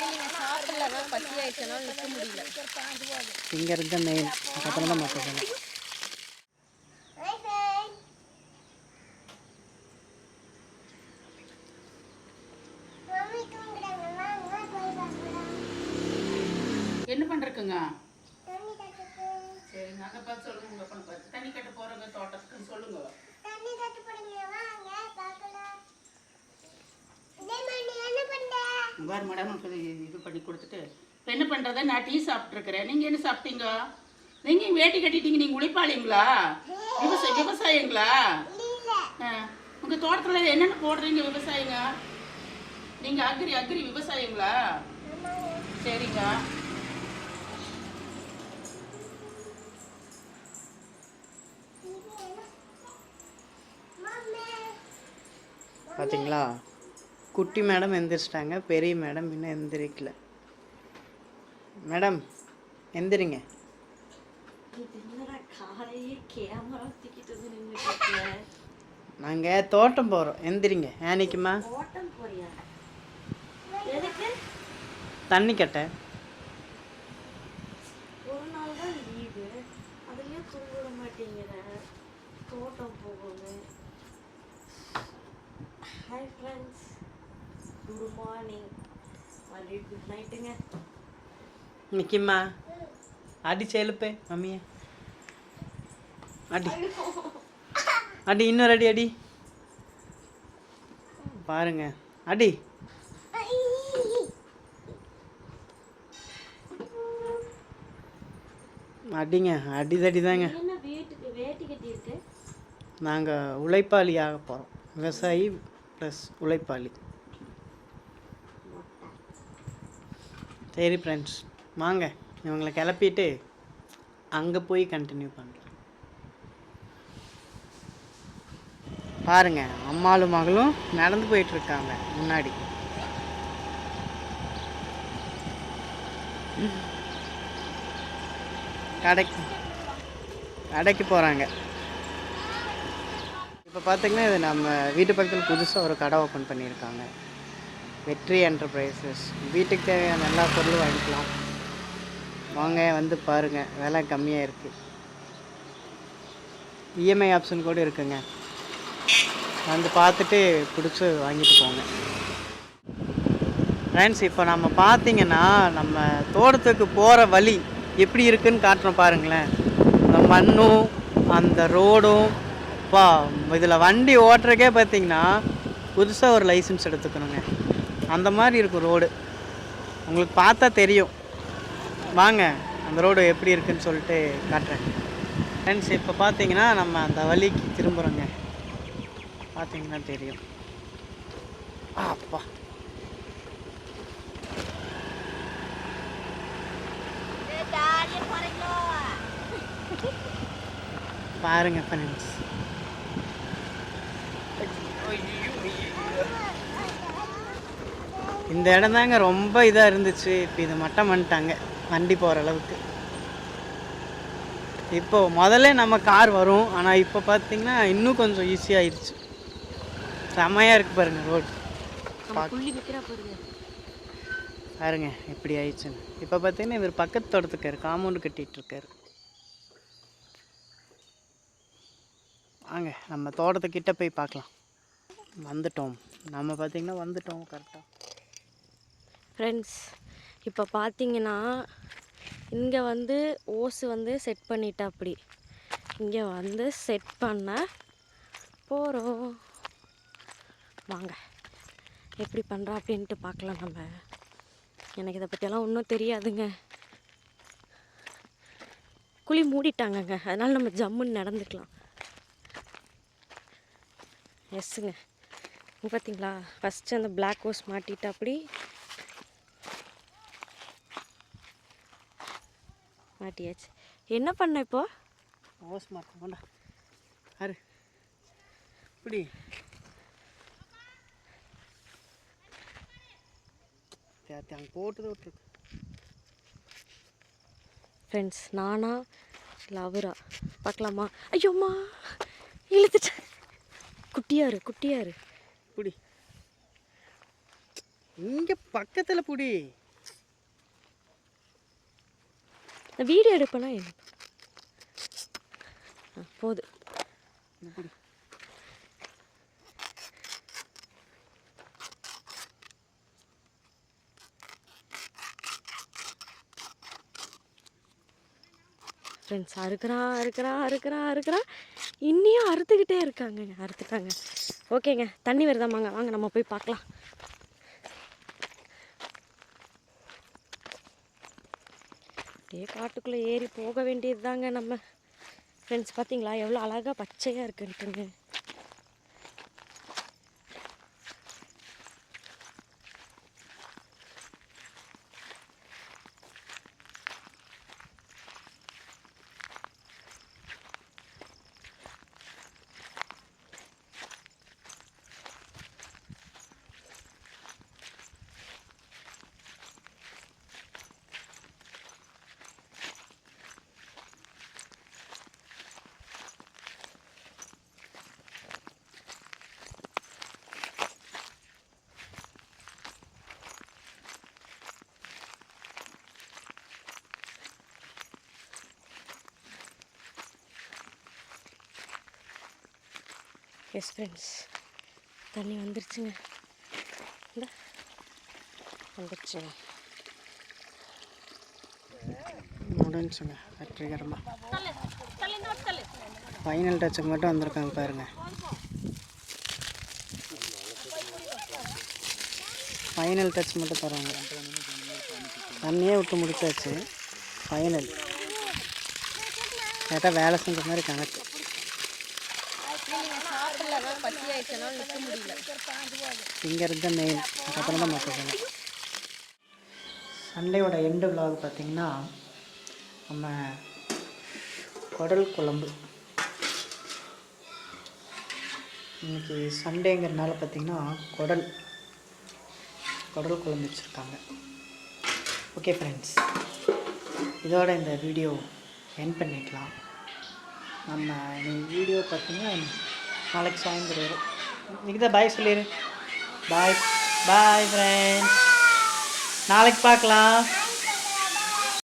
சாப்பிடலன்னா பசி ஆயிடுச்சுனால நிற்க முடியல இங்கே இருந்த மெயின் அப்புறம் தான் மற்ற என்ன பண்ணுறக்குங்க சரிங்க அங்கே பார்த்து சொல்லுங்க உங்கள் பார்த்து. தண்ணி கட்ட போகிறவங்க தோட்டத்துக்குன்னு சொல்லுங்க. வேறு மேடம் இது- இது பண்ணி கொடுத்துட்டு இப்போ என்ன பண்ணுறத நான் டீ சாப்பிட்ருக்கிறேன் நீங்கள் என்ன சாப்பிட்டீங்க? நீங்கள் வேட்டி கட்டிட்டீங்க. நீங்கள் உழைப்பாளிங்களா? விவசாய விவசாயிங்களா? உங்கள் தோட்டத்தில் என்னென்ன போடுறீங்க விவசாயிங்க? நீங்கள் அக்ரி அக்ரி விவசாயிங்களா? சரிங்க. பார்த்தீங்களா குட்டி மேடம் எந்திரிச்சிட்டாங்க. பெரிய மேடம் இன்னும் எந்திரிக்கல. மேடம் எந்திரிங்க. நாங்கள் தோட்டம் போகிறோம் எந்திரிங்க. ஏனிக்குமா தண்ணி கட்ட. தோட்டம் போகணும் ஹாய் ஃப்ரெண்ட்ஸ் குட் மார்னிங் மறுபடியும் குட் நைட்டுங்க நிக்கிம்மா. அடிச்சு எழுப்பே மம்மியை. அடி. அடி இன்னொரு அடி அடி. பாருங்க. அடி. அடிங்க அடிதடி தாங்க நாங்கள் உழைப்பாளி ஆக போகிறோம் விவசாயி ப்ளஸ் உழைப்பாளி. சரி ஃப்ரெண்ட்ஸ் வாங்க. இவங்களை கிளப்பிட்டு அங்கே போய் கண்டினியூ பண்ணுறோம் பாருங்க அம்மாளும் மகளும் நடந்து போயிட்டுருக்காங்க முன்னாடி. கடைக்கு கடைக்கு போகிறாங்க இப்போ பார்த்தீங்கன்னா இது நம்ம வீட்டு பக்கத்தில் புதுசாக ஒரு கடை ஓப்பன் பண்ணியிருக்காங்க. வெற்றி என்டர்பிரைசஸ் வீட்டுக்கு தேவையான எல்லா பொருளும் வாங்கிக்கலாம். வாங்க வந்து பாருங்கள் விலை கம்மியாக இருக்குது இஎம்ஐ ஆப்ஷன் கூட இருக்குங்க. வந்து பார்த்துட்டு பிடிச்சி வாங்கிட்டு போங்க. ஃப்ரெண்ட்ஸ் இப்போ நம்ம பார்த்தீங்கன்னா நம்ம தோட்டத்துக்கு போகிற வழி எப்படி இருக்குன்னு காட்டுறோம் பாருங்களேன். இந்த மண்ணும் அந்த ரோடும் பா இதில் வண்டி ஓட்டுறக்கே பார்த்தீங்கன்னா புதுசாக ஒரு லைசன்ஸ் எடுத்துக்கணுங்க. அந்த மாதிரி இருக்கும் ரோடு. உங்களுக்கு பார்த்தா தெரியும். வாங்க அந்த ரோடு எப்படி இருக்குன்னு சொல்லிட்டு காட்டுறேன். ஃப்ரெண்ட்ஸ் இப்போ பார்த்தீங்கன்னா நம்ம அந்த வழிக்கு திரும்புகிறோங்க பார்த்தீங்கன்னா தெரியும். அப்பா. பாருங்க ஃப்ரெண்ட்ஸ் இந்த இடம் தாங்க ரொம்ப இதாக இருந்துச்சு. இப்போ இது மட்டம் பண்ணிட்டாங்க. வண்டி போகிற அளவுக்கு. இப்போ முதல்ல நம்ம கார் வரும். ஆனால் இப்போ பார்த்தீங்கன்னா இன்னும் கொஞ்சம் ஈஸியாகிடுச்சு செமையாக இருக்கு பாருங்க ரோடு பாருங்க. பாருங்க எப்படி ஆயிடுச்சுன்னு இப்போ பார்த்தீங்கன்னா இவர் பக்கத்து தோட்டத்துக்காரு காம்பவுண்டு கட்டிட்டு இருக்காரு. வாங்க நம்ம தோட்டத்துக்கிட்ட போய் பார்க்கலாம் வந்துட்டோம். நம்ம பார்த்தீங்கன்னா வந்துட்டோம் கரெக்டாக ஃப்ரெண்ட்ஸ் இப்போ பார்த்தீங்கன்னா இங்கே வந்து ஓஸு வந்து செட் பண்ணிட்டா அப்படி இங்கே வந்து செட் பண்ண போகிறோம் வாங்க எப்படி பண்ணுறா அப்படின்ட்டு பார்க்கலாம் நம்ம. எனக்கு இதை பற்றியெல்லாம் ஒன்றும் தெரியாதுங்க. குழி மூடிட்டாங்கங்க. அதனால் நம்ம ஜம்முன்னு நடந்துக்கலாம். எஸ்ஸுங்க பார்த்தீங்களா ஃபஸ்ட்டு அந்த பிளாக் ஹோஸ் மாட்டிட்டு அப்படி மாட்டியாச்சு. என்ன பண்ண இப்போ? ஓஸ் மாட்டோம் கொண்டா அரு. இப்படி. அங்கே போட்டுதான் விட்டுருக்கு. ஃப்ரெண்ட்ஸ் நானா இல்லை அவரா பார்க்கலாமா ஐயோம்மா இழுத்துட்டேன். குட்டியாரு குட்டியாரு புடி இங்கே பக்கத்தில் புடி. நான் வீடியோ எடுப்பேனா என்ன? ஆ, போதும் ஃப்ரெண்ட்ஸ் அறுக்கிறான் அறுக்கிறான் அறுக்கிறான் அறுக்கிறான் இன்னியும் அறுத்துக்கிட்டே இருக்காங்கங்க அறுத்துட்டாங்க. ஓகேங்க தண்ணி வருதாமாங்க வாங்க நம்ம போய் பார்க்கலாம். அப்படியே காட்டுக்குள்ளே ஏறி போக வேண்டியது தாங்க நம்ம. ஃப்ரெண்ட்ஸ் பார்த்தீங்களா? எவ்வளோ அழகாக பச்சையாக இருக்குன்ட்டுங்க. எஸ் ஃப்ரெண்ட்ஸ் தண்ணி வந்துருச்சுங்க. இந்த வந்துருச்சுங்க. முடிஞ்சுங்க வெற்றிகரமாக ஃபைனல் டச்சுக்கு மட்டும் வந்திருக்காங்க பாருங்க. ஃபைனல் டச் மட்டும் தராங்க தண்ணியே விட்டு முடிச்சாச்சு. ஃபைனல் கேட்டால் வேலை செஞ்ச மாதிரி கணக்கு. இங்கேருந்து மெயின் அதுக்கப்புறம் தான் மற்ற சண்டையோட எண்டு vlog பார்த்தீங்கன்னா நம்ம குடல் குழம்பு. இன்னைக்கு சண்டேங்கிறனால பார்த்தீங்கன்னா குடல் குடல் குழம்பு வச்சுருக்காங்க. ஓகே ஃப்ரெண்ட்ஸ் இதோட இந்த வீடியோ என் பண்ணிக்கலாம் நம்ம வீடியோ பார்த்தீங்கன்னா நாளைக்கு சாயந்தரம் வரும். இன்னைக்கு தான் பாய் சொல்லிடு பாய் பாய் ஃப்ரெண்ட்ஸ் நாளைக்கு பார்க்கலாம்.